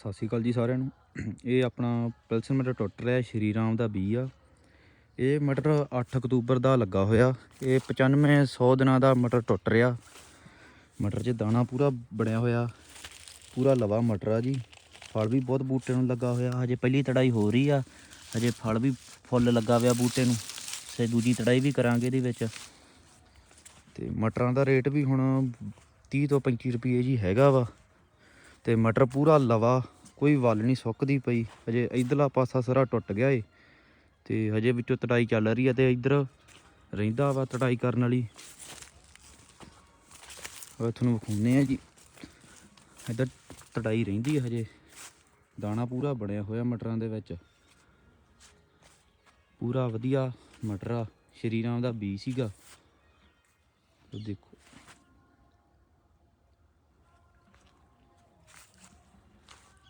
ਸਤਿ ਸ਼੍ਰੀ ਅਕਾਲ ਜੀ ਸਾਰਿਆਂ ਨੂੰ। ਇਹ ਆਪਣਾ ਪਲਸਨ ਮਟਰ ਟੁੱਟ ਰਿਹਾ, ਸ਼੍ਰੀ ਰਾਮ ਦਾ ਬੀ ਆ। ਇਹ ਮਟਰ 8 ਅਕਤੂਬਰ ਦਾ ਲੱਗਾ ਹੋਇਆ। ਇਹ 95 100 ਦਿਨਾਂ ਦਾ ਮਟਰ ਟੁੱਟ ਰਿਹਾ। ਮਟਰ 'ਚ ਦਾਣਾ ਪੂਰਾ ਬਣਿਆ ਹੋਇਆ। ਪੂਰਾ ਲਵਾ ਮਟਰ ਆ ਜੀ। ਫਲ ਵੀ ਬਹੁਤ ਬੂਟੇ ਨੂੰ ਲੱਗਾ ਹੋਇਆ। ਹਜੇ ਪਹਿਲੀ ਤੜਾਈ ਹੋ ਰਹੀ ਆ। ਹਜੇ ਫਲ ਵੀ ਫੁੱਲ ਲੱਗਾ ਹੋਇਆ ਬੂਟੇ ਨੂੰ। ਤੇ ਦੂਜੀ ਤੜਾਈ ਵੀ ਕਰਾਂਗੇ ਇਹਦੇ ਵਿੱਚ। ਤੇ ਮਟਰਾਂ ਦਾ ਰੇਟ ਵੀ ਹੁਣ 30 ਤੋਂ 35 ਰੁਪਏ ਜੀ ਹੈਗਾ ਵਾ। ਤੇ ਮਟਰ ਪੂਰਾ ਲਵਾ, ਕੋਈ ਵੱਲ ਨਹੀਂ ਸੁੱਕਦੀ ਪਈ। ਹਜੇ ਇਧਰਲਾ ਪਾਸਾ ਸਾਰਾ ਟੁੱਟ ਗਿਆ ਏ। ਤੇ ਹਜੇ ਵਿੱਚੋਂ ਤੜਾਈ ਚੱਲ ਰਹੀ ਹੈ ਤੇ ਇਧਰ ਰਹਿੰਦਾ ਵਾ ਤੜਾਈ ਕਰਨ ਵਾਲੀ। ਉਹ ਤੁਹਾਨੂੰ ਵਿਖਾਉਂਦੇ ਆ ਜੀ। ਇਧਰ ਤੜਾਈ ਰਹਿੰਦੀ ਆ ਹਜੇ। ਦਾਣਾ ਪੂਰਾ ਬਣਿਆ ਹੋਇਆ ਮਟਰਾਂ ਦੇ ਵਿੱਚ। ਪੂਰਾ ਵਧੀਆ ਮਟਰ ਆ। ਸ਼੍ਰੀ ਰਾਮ ਦਾ ਬੀ ਸੀਗਾ। ਦੇਖੋ।